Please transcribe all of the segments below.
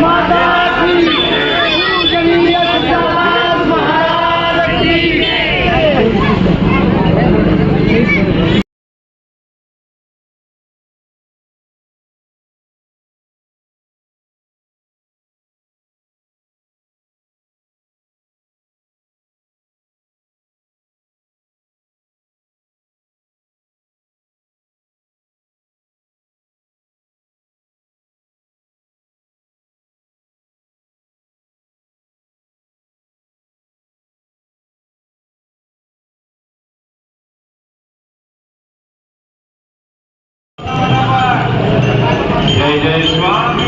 जय जय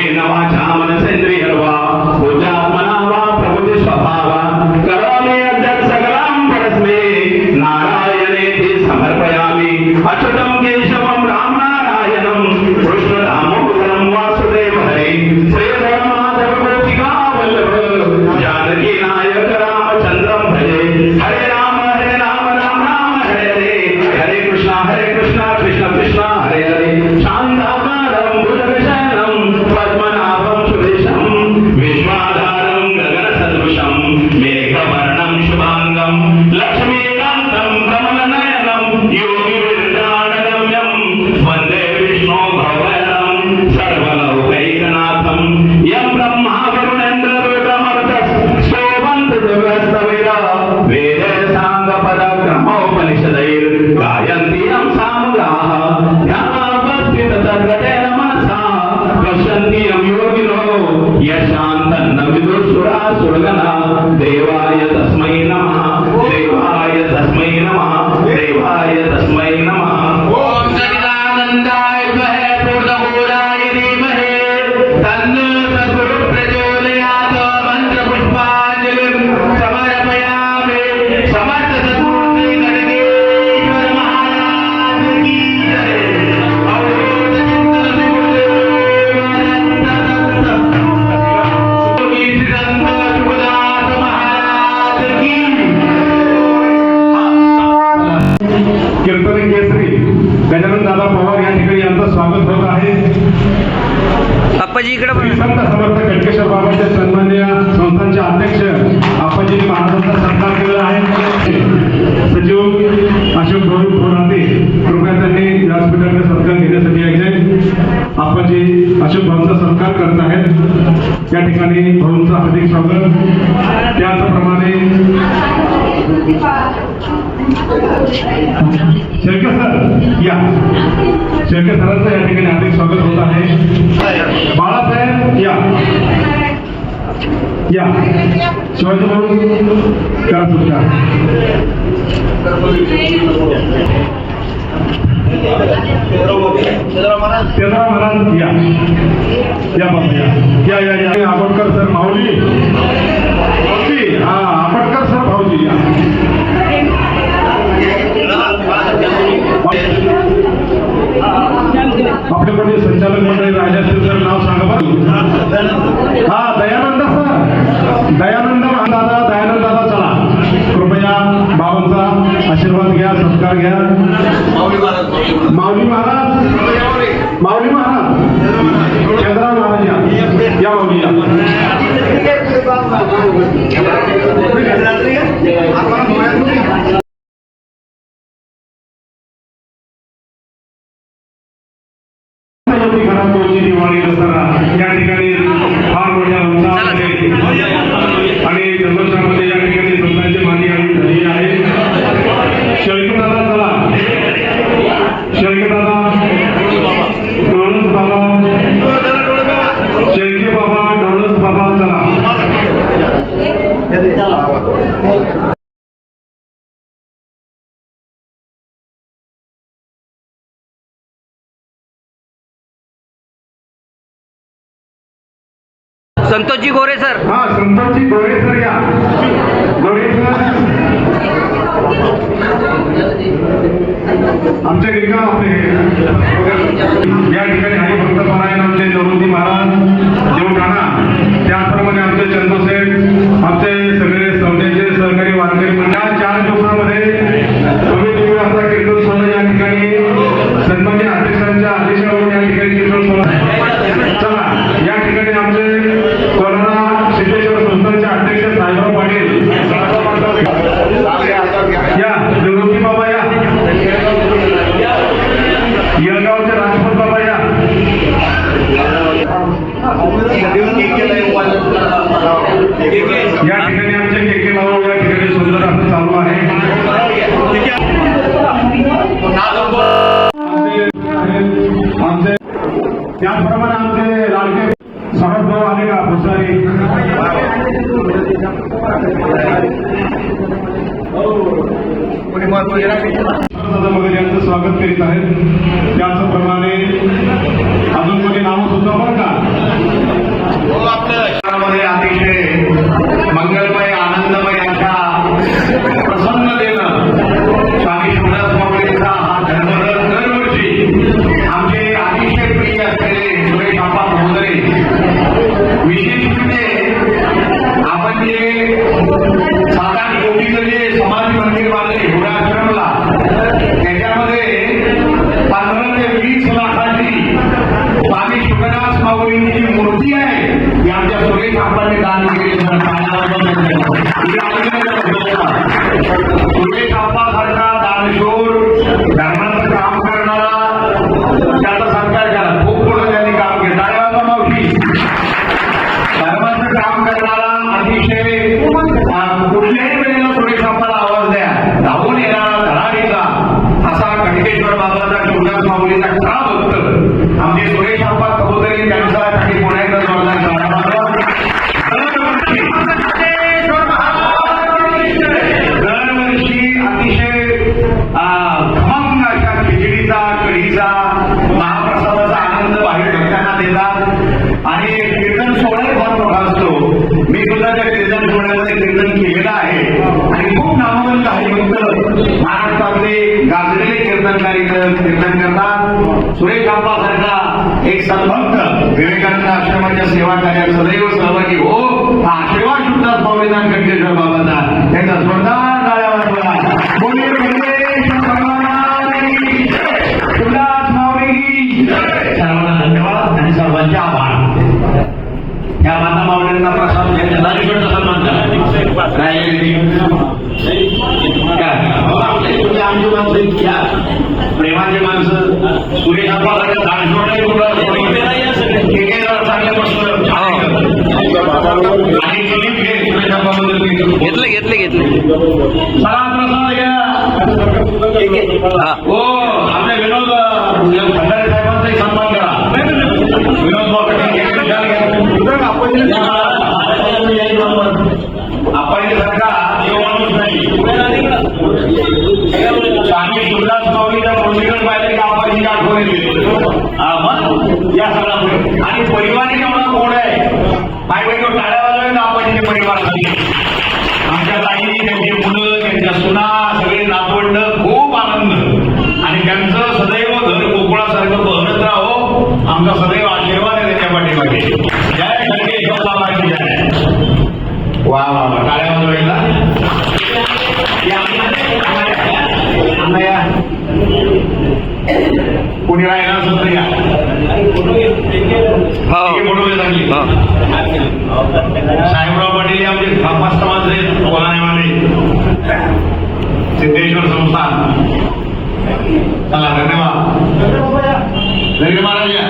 ஏன்னா शेळके सर या. शेळके सरांचं या ठिकाणी हार्दिक स्वागत होत आहे. बाळासाहेब या. या. शिवाजी भाऊ का सुद्धा चंद्रा महाराज आपटकर सर माऊली. हा आपटकर सर भाऊजी या. आपलं कोणी संचालक मंडळी राजा असेल नाव सांगा बरं. हा दयानंद सर दयानंद दादा दयानंद दादा चला. कृपया बाबांचा आशीर्वाद घ्या सत्कार घ्या. संतोषजी गोरे सर. हा संतोषजी गोरे सर या. गोरे सर. आमच्या ठिकाणी आपले. या ठिकाणी हरिभक्त पारायण आमचे जरुजी महाराज देवठाणा त्याचप्रमाणे आमचे चंद्रसेठ आमचे सगळे समजेचे सहकारी वारकरी मंडळ चार दिवसामध्ये महाराष्ट्रातले गाजलेले कीर्तनकारी कीर्तन करतात. सुरेश सारखा एक सद्भक्त विवेकानंद आश्रमाच्या सेवा कार्यात सदैव सहभागी हो. हा आशीर्वाद सुद्धा स्वामीनाथ कटकेश्वर बाबाचा त्यांचा जोरदार टाळ्या वाजवा सर्वांना धन्यवाद आणि सर्वांचे आभार. या माता मावळ्यांना प्रसाद घ्यायचा दानेश्वरचा सन्मान करा. राहिलेली काय? आपले तुम्ही आमची माणसं आहेत, या. प्रेमाची माणसं सुरेश आप्पासारख्या दानेश्वरलाही कुठं केकेला चांगल्यापासून छान केलं. आणि दिलीप घे सुरेश आप्पाबद्दल केलं. घेतले घेतले घेतले चला प्रसाद घ्या हा हो आपले विनोद भंडारे साहेबांचाही सन्मान करा विनोद भाऊ कटिंग घ्या, घ्या, घ्या. आपण सारखा देव माणूस नाही स्वामी पाहिजे आठवण येते मग? या आणि परिवारी एवढा कोण आहे. काय बाई परिवार आमच्या ताई त्यांची मुलं त्यांच्या सुना सगळे नातवंड खूप आनंद. आणि त्यांचं सदैव घर गोकुळासारखं बहरत राहो. आमचा सदैव आशीर्वाद आहे त्याच्या पाठीमागे. जय खडकेश्वर जय. वा वा वा. टाळ्या साहेबराव पाटील हे आमचे मस्त माणसं आहेत कोणानेवाले सिद्धेश्वर संस्थान चला धन्यवाद धन्य महाराज या.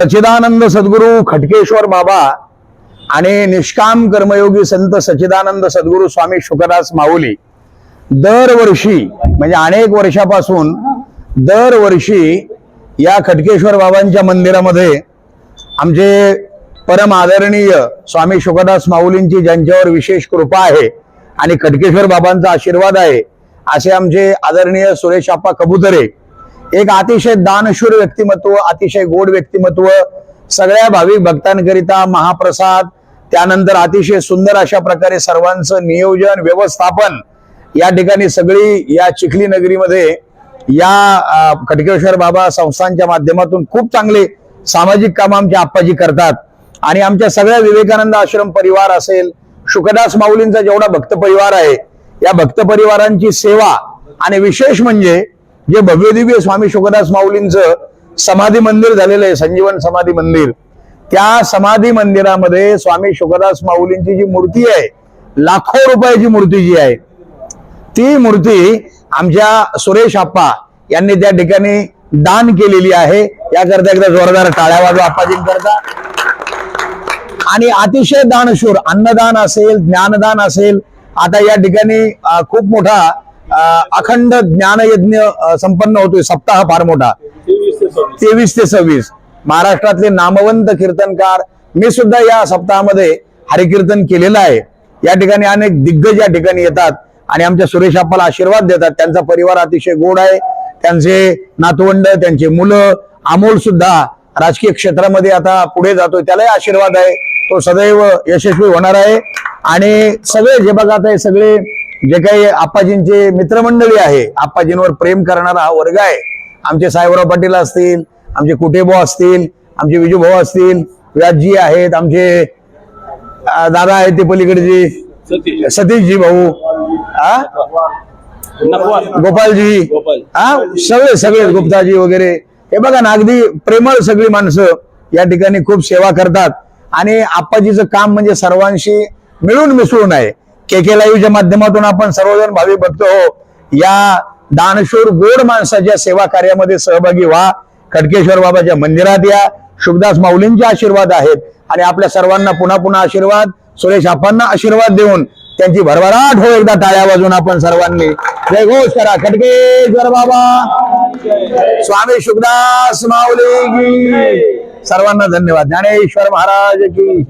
सच्चिदानंद सद्गुरू खटकेश्वर बाबा आणि निष्काम कर्मयोगी संत सच्चिदानंद सद्गुरू स्वामी शुकदास माऊली दरवर्षी म्हणजे अनेक वर्षापासून दरवर्षी या खटकेश्वर बाबांच्या मंदिरामध्ये आमचे परम आदरणीय स्वामी शुकदास माऊलींची ज्यांच्यावर विशेष कृपा आहे आणि खटकेश्वर बाबांचा आशीर्वाद आहे असे आमचे आदरणीय सुरेश आप्पा कबुतरे एक अतिशय दानशूर व्यक्तिमत्व अतिशय गोड व्यक्तिमत्व सगळ्या भाविक भक्तांकरिता महाप्रसाद त्यानंतर अतिशय सुंदर अशा प्रकारे सर्वांचं नियोजन व्यवस्थापन या ठिकाणी सगळी या चिखली नगरीमध्ये या खटकेश्वर बाबा संस्थांच्या माध्यमातून खूप चांगले सामाजिक काम आमचे आप्पाजी करतात. आणि आमच्या सगळ्या विवेकानंद आश्रम परिवार असेल शुकदास माऊलींचा जेवढा भक्त परिवार आहे या भक्त परिवारांची सेवा आणि विशेष म्हणजे जे भव्यदिव्य स्वामी शुकदास माऊलींचं समाधी मंदिर झालेलं आहे संजीवन समाधी मंदिर. त्या समाधी मंदिरामध्ये स्वामी शुकदास माऊलींची जी मूर्ती आहे लाखो रुपयाची मूर्ती जी आहे ती मूर्ती आमच्या सुरेश आप्पा यांनी त्या ठिकाणी दान केलेली आहे. याकरता एकदा जोरदार टाळ्या वाजवा आप्पाजींकरता. आणि अतिशय दानशूर अन्नदान असेल ज्ञानदान असेल आता या ठिकाणी खूप मोठा अखंड ज्ञानयज्ञ संपन्न होतोय. सप्ताह फार मोठा. तेवीस ते सव्वीस. महाराष्ट्रातले नामवंत कीर्तनकार मी सुद्धा या सप्ताहामध्ये हरिकीर्तन केलेलं आहे. या ठिकाणी अनेक दिग्गज या ठिकाणी येतात आणि आमच्या सुरेश आप्पाला आशीर्वाद देतात. त्यांचा परिवार अतिशय गोड आहे. त्यांचे नातवंड त्यांचे मुलं अमोल सुद्धा राजकीय क्षेत्रामध्ये आता पुढे जातोय. त्यालाही आशीर्वाद आहे. तो सदैव यशस्वी होणार आहे. आणि सगळे जे बघा आता हे सगळे जे काही आप्पाजींचे मित्रमंडळी आहे आप्पाजींवर प्रेम करणारा हा वर्ग आहे. आमचे साहेबराव पाटील असतील आमचे कुटेभाऊ असतील आमचे विजूभाऊ असतील व्याजी आहेत आमचे दादा आहेत ते पलीकडचे. सतीशजी भाऊ गोपालजी हा सगळे सगळे गुप्ताजी वगैरे. हे बघा ना अगदी प्रेमळ सगळी माणसं या ठिकाणी खूप सेवा करतात. आणि आप्पाजीचं काम म्हणजे सर्वांशी मिळून मिसळून आहे. के के लाईव्हच्या माध्यमातून आपण सर्वजण भावी बघतो हो. या दानशूर गोड माणसाच्या सेवा कार्यामध्ये सहभागी व्हा. खडकेश्वर बाबाच्या मंदिरात या. शुभदास माऊलींचे आशीर्वाद आहेत. आणि आपल्या सर्वांना पुन्हा पुन्हा आशीर्वाद सुरेश आपांना आशीर्वाद देऊन त्यांची भरभराट हो एकदा टाळ्या वाजून आपण सर्वांनी. जय घोष करा. खडकेश्वर बाबा. स्वामी शुभदास माऊली सर्वांना धन्यवाद. ज्ञानेश्वर महाराज की.